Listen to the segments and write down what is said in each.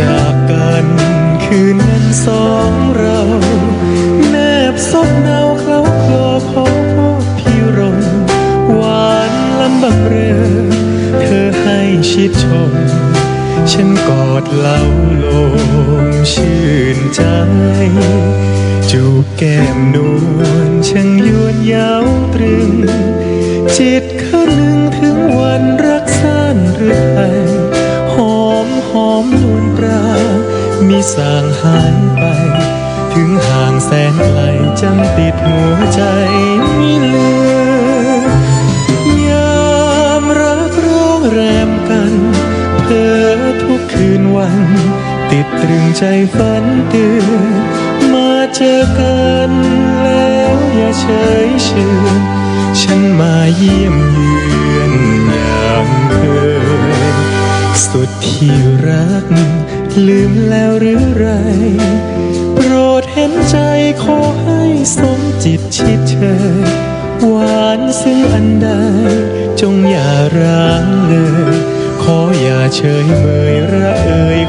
จากกันคืนนั้นสองเราแนบซบเนาเคล้าคลอขอโทษพี่รมหวานลำบังเรือเธอให้ชิดชม ฉันกอดเล่าลมชื่นใจ จูบแก้มนวลช่างยวนยาวตรึง จิตข้านึงถึงวันรักสั้นหรือไทยหอมหอมนว ปรามีสางหายไป ถึงห่างแสนไกลจำติดหัวใจไม่ลืมยามรักร้องแรมกัน เพ้อทุกคืนวัน ติดตรึงใจฝันเตือนมาเจอกันแล้วอย่าเฉยเชื่อฉันมาเยี่ยมเยือน สุดที่รัก ลืมแล้วหรือไร โปรดเห็นใจขอให้สมจิตชิดเชยหวานซึ่งอันใด จงอย่าร้างเลย ขออย่าเฉยเมยระเอ่ย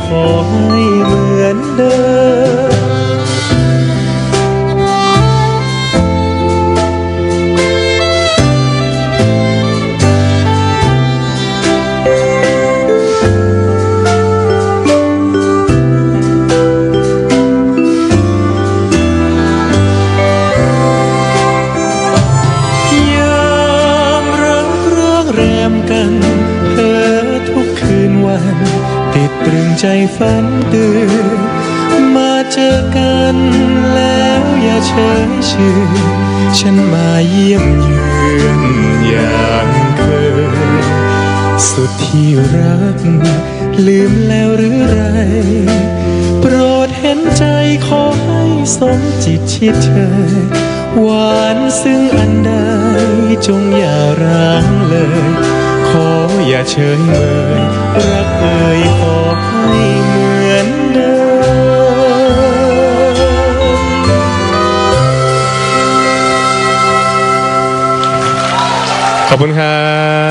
มกันเพ้อทุกคืนวัน ติดตรึงใจฝันตือนมาเจอกันแล้วอย่าเฉยเชื่อฉันมาเยี่ยมเยือนอย่างเคยสุดที่รัก ลืมแล้วหรือไร โปรดเห็นใจขอให้สมจิตชิดเชยหวานซึ่งอันใดจงอย่าร้างเลย อย่าเฉยเมยรักเอ่ยขอให้เหมือนเดิมขอบคุณครับ